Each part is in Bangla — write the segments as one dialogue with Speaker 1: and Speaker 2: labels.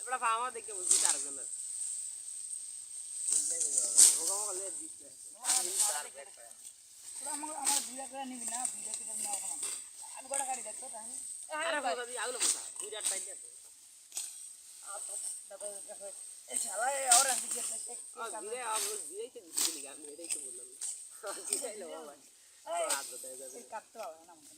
Speaker 1: এবার ফার্মা দেখে বুঝি তার জন্য আরে কথা দিয়ে আগুলো কথা দুই চার টাইম আছে। দিয়ে আগুলো দিয়েই তো দিচ্ছি লিগা আমি এটাই তো বললাম। দিদাই লো বাবা। রাত বতায় যাবে দিতে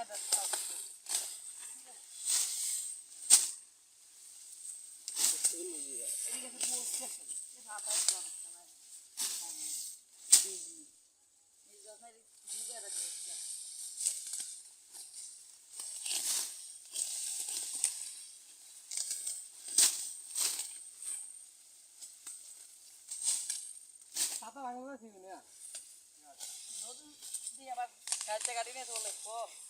Speaker 1: কিন্তু কাটছিলাম ছিল না আর ঠিক ইচ্ছা আমাদের ঘরে খাওয়া খাওয়া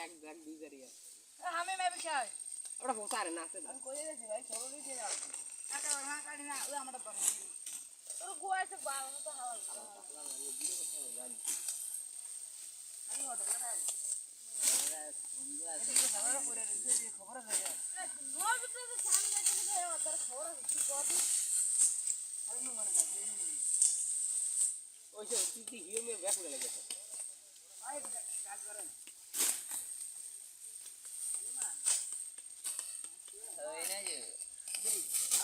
Speaker 1: এক এক দুই জারি আছে
Speaker 2: আমি মেবি খাই
Speaker 1: ওটা বসা রে না আছে
Speaker 2: আমি কই যাচ্ছি ভাই সরো দিই দিয়ে যাও খবর রেখে খবর হয়ে যায় নোর ভিতরে তো সামনে যাচ্ছে যে ওদের খবর হচ্ছে কত আরে নো মানে
Speaker 1: ওই যে তুই কি হিও মে ব্যাক করে লেগেছে ওই না যে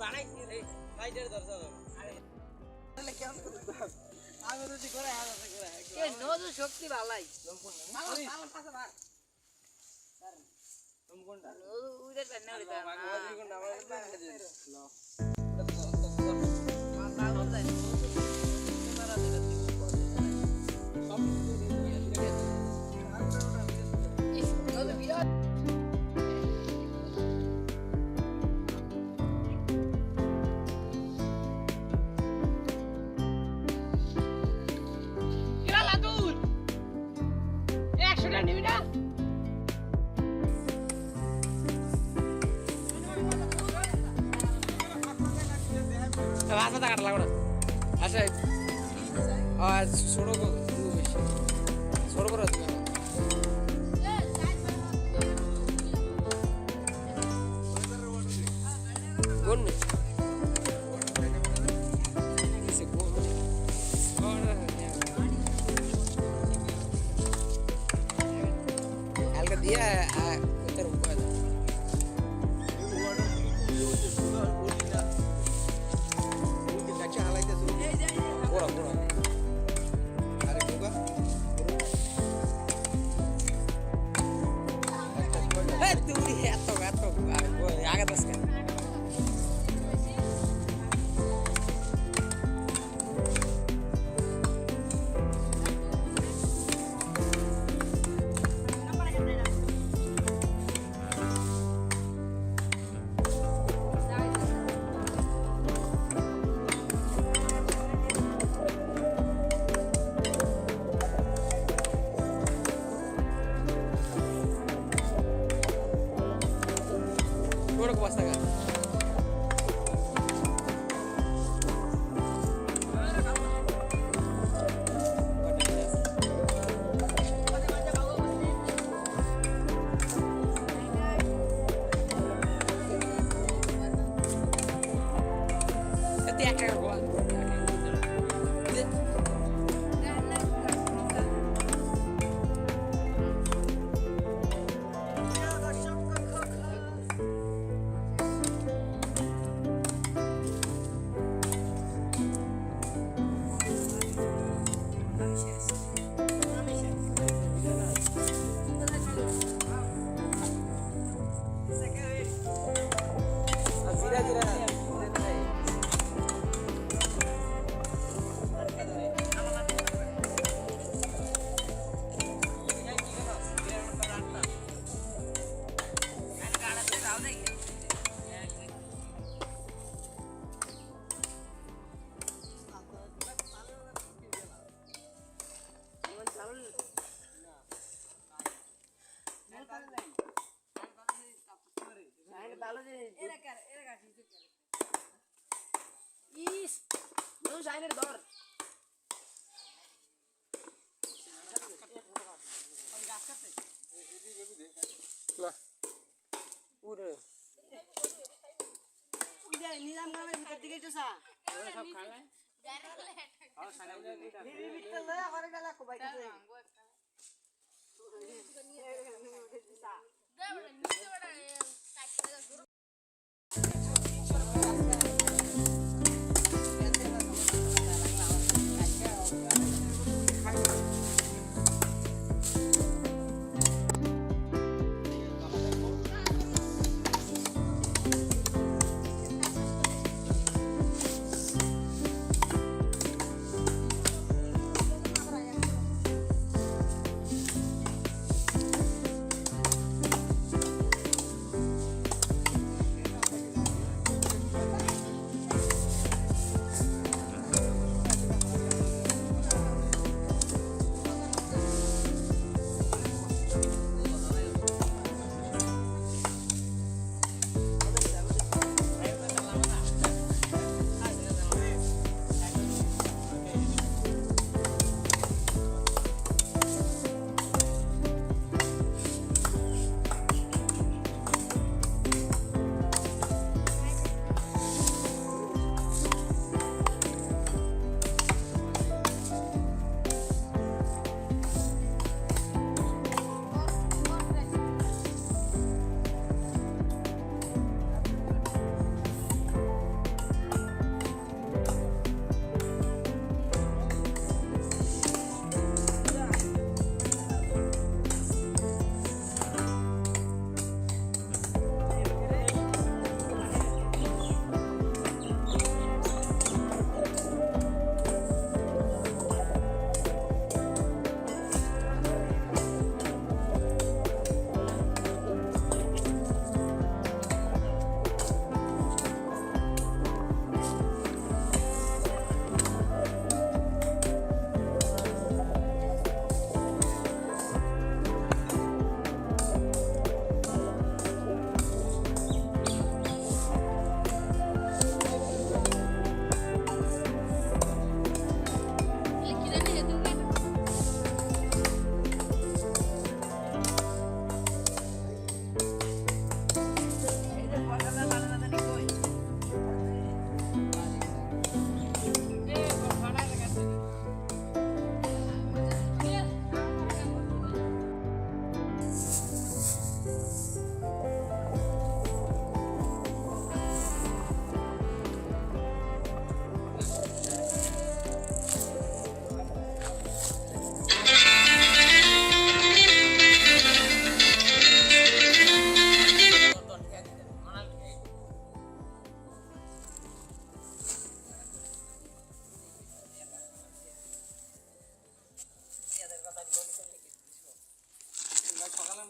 Speaker 1: বানাইছি রে সাইডের দর্শক
Speaker 2: তাহলে কেমন করতে
Speaker 1: আমি
Speaker 2: নজু শক্তি ভালাই
Speaker 1: পালন পালন পাশে ভার কাছে লো আচ্ছা কাটা লাগবে আচ্ছা ছোট ছোট করে কোন
Speaker 2: এখন শাইনের ধর উড়ে নিলাম গ্রামের ভিতর দিকে
Speaker 1: একটু চা সব খাওয়া চা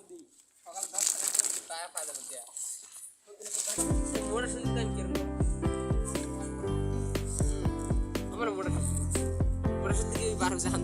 Speaker 2: দিই সকাল
Speaker 1: দশটা টাকা
Speaker 2: পাওয়া যাবে
Speaker 3: দেয়া মোটর আমার মোটর মোটর শুনতে বারো জান